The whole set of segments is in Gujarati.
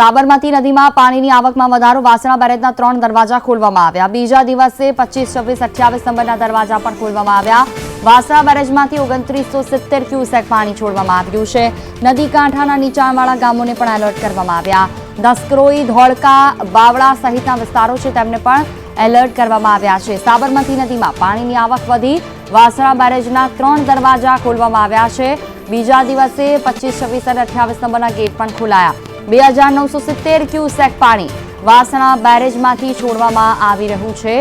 સાબરમતી નદીમાં પાણીની આવકમાં વધારો, વાસણા બેરેજના ત્રણ દરવાજા ખોલવામાં આવ્યા. બીજા દિવસે પચીસ, છવ્વીસ, અઠ્યાવીસ નંબરના દરવાજા પણ ખોલવામાં આવ્યા. વાસણા બેરેજમાંથી ઓગણત્રીસો સિત્તેર ક્યુસેક પાણી છોડવામાં આવ્યું છે. નદી કાંઠાના નીચાણવાળા ગામોને પણ એલર્ટ કરવામાં આવ્યા. દસક્રોઈ, ધોળકા, બાવળા સહિતના વિસ્તારો છે તેમને પણ એલર્ટ કરવામાં આવ્યા છે. સાબરમતી નદીમાં પાણીની આવક વધી, વાસણા બેરેજના ત્રણ દરવાજા ખોલવામાં આવ્યા છે. બીજા દિવસે પચીસ, છવ્વીસ અને અઠ્યાવીસ નંબરના ગેટ પણ ખોલાયા. બે હજાર નવસો સિત્તેર ક્યુસેક પાણી વાસણા બેરેજમાંથી છોડવામાં આવી રહ્યું છે.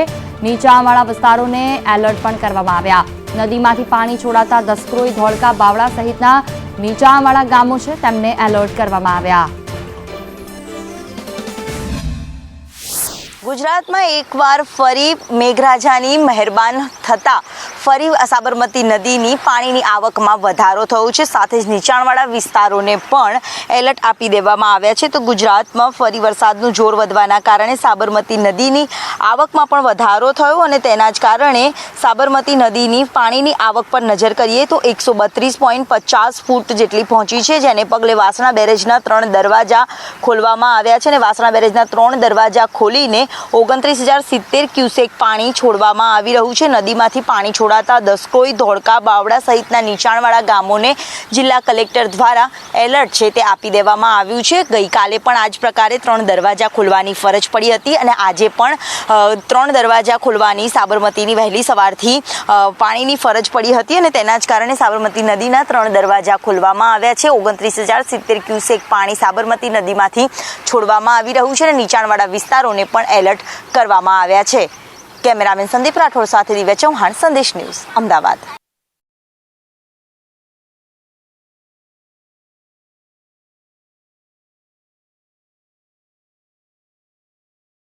નીચાણવાળા વિસ્તારોને એલર્ટ પણ કરવામાં આવ્યા. નદીમાંથી પાણી છોડાતા દસક્રોઈ ધોળકા બાવળા સહિતના નીચાણવાળા ગામો છે તેમને એલર્ટ કરવામાં આવ્યા. ગુજરાતમાં એકવાર ફરી મેઘરાજાની મહેરબાન થતાં ફરી સાબરમતી નદીની પાણીની આવકમાં વધારો થયો છે. સાથે જ નીચાણવાળા વિસ્તારોને પણ એલર્ટ આપી દેવામાં આવ્યા છે. તો ગુજરાતમાં ફરી વરસાદનું જોર વધવાના કારણે સાબરમતી નદીની આવકમાં પણ વધારો થયો અને તેના જ કારણે સાબરમતી નદીની પાણીની આવક પર નજર કરીએ તો એકસો બત્રીસ પોઈન્ટ પચાસ ફૂટ જેટલી પહોંચી છે, જેને પગલે વાસણા બેરેજના ત્રણ દરવાજા ખોલવામાં આવ્યા છે અને વાસણા બેરેજના ત્રણ દરવાજા ખોલીને ઓગણત્રીસ હજાર સિત્તેર ક્યુસેક પાણી છોડવામાં આવી રહ્યું છે. નદીમાંથી પાણી છોડાતા દસકોઈ ધોળકા બાવડા સહિતના નીચાણવાળા ગામોને જિલ્લા કલેક્ટર દ્વારા એલર્ટ છે તે આપી દેવામાં આવ્યું છે. ગઈકાલે પણ આ જ પ્રકારે ત્રણ દરવાજા ખોલવાની ફરજ પડી હતી અને આજે પણ ત્રણ દરવાજા ખોલવાની સાબરમતીની વહેલી સવારથી પાણીની ફરજ પડી હતી અને તેના જ કારણે સાબરમતી નદીના ત્રણ દરવાજા ખોલવામાં આવ્યા છે. ઓગણત્રીસ હજાર સિત્તેર ક્યુસેક પાણી સાબરમતી નદીમાંથી છોડવામાં આવી રહ્યું છે અને નીચાણવાળા વિસ્તારોને પણ એલર્ટ કરવામાં આવ્યા છે. કેમેરામેન સંદીપ રાઠોડ સાથે દિવ્ય ચૌહાણ સંદેશ ન્યૂઝ અમદાવાદ.